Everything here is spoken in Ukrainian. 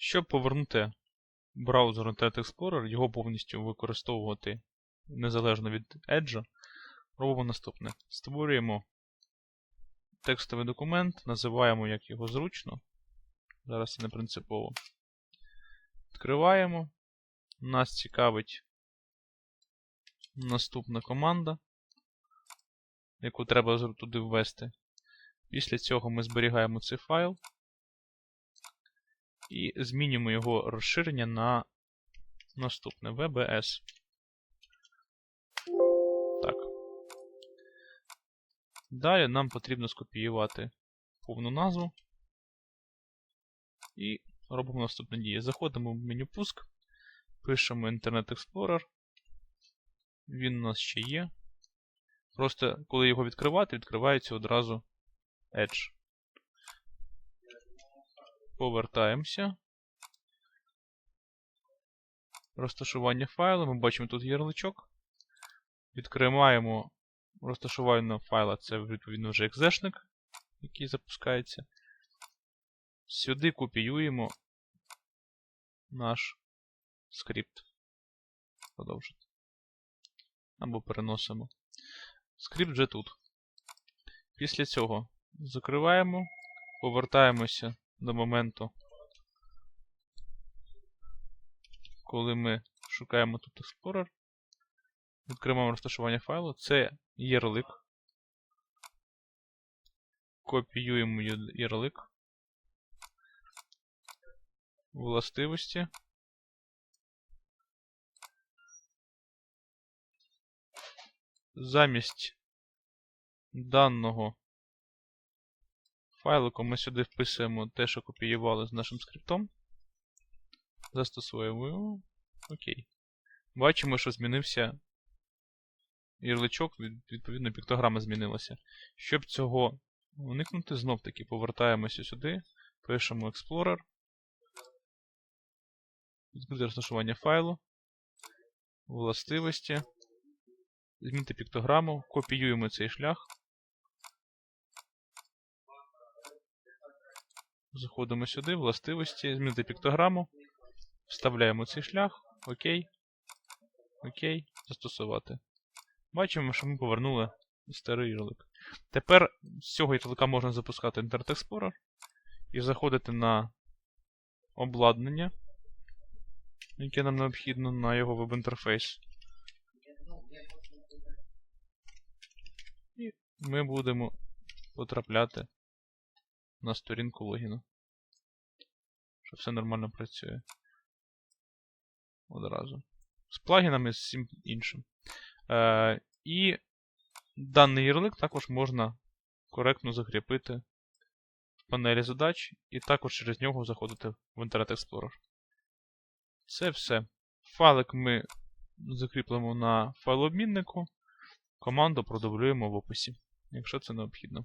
Щоб повернути браузер Internet Explorer, його повністю використовувати незалежно від Edge, робимо наступне. Створюємо текстовий документ, називаємо як його зручно. Зараз це не принципово. Відкриваємо. Нас цікавить наступна команда, яку треба туди ввести. Після цього ми зберігаємо цей файл і змінюємо його розширення на наступне VBS. Так. Далі нам потрібно скопіювати повну назву. І робимо наступне діє. Заходимо в меню пуск, пишемо Internet Explorer. Він у нас ще є. Просто коли його відкривати, відкривається одразу Edge. Повертаємося. Розташування файлу. Ми бачимо тут ярличок. Відкриваємо розташування файла, це відповідно вже екзешник, який запускається. Сюди копіюємо наш скрипт. Продовжити. Або переносимо. Скрипт вже тут. Після цього закриваємо, повертаємося до моменту, коли ми шукаємо тут Explorer. Відкриваємо розташування файлу. Це ярлик. Копіюємо ярлик. Властивості. Замість даного файлику ми сюди вписуємо те, що копіювали з нашим скриптом. Застосуємо його. Окей. Бачимо, що змінився ярличок, відповідно, піктограма змінилася. Щоб цього уникнути, знов таки повертаємося сюди, пишемо Explorer. Відкрити розташування файлу. Властивості. Змінити піктограму, копіюємо цей шлях. Заходимо сюди, властивості, змінити піктограму. Вставляємо цей шлях. Окей. Окей. Застосувати. Бачимо, що ми повернули старий ярлик. Тепер з цього ярлика можна запускати Internet Explorer і заходити на обладнання, яке нам необхідно на його веб-інтерфейс. І ми будемо потрапляти на сторінку логіну. Що все нормально працює. Одразу. З плагінами, з всім іншим. Е, І даний ярлик також можна коректно закріпити в панелі задач, і також через нього заходити в Internet Explorer. Це все. Файлик ми закріплемо на файлообміннику. Команду продублюємо в описі, якщо це необхідно.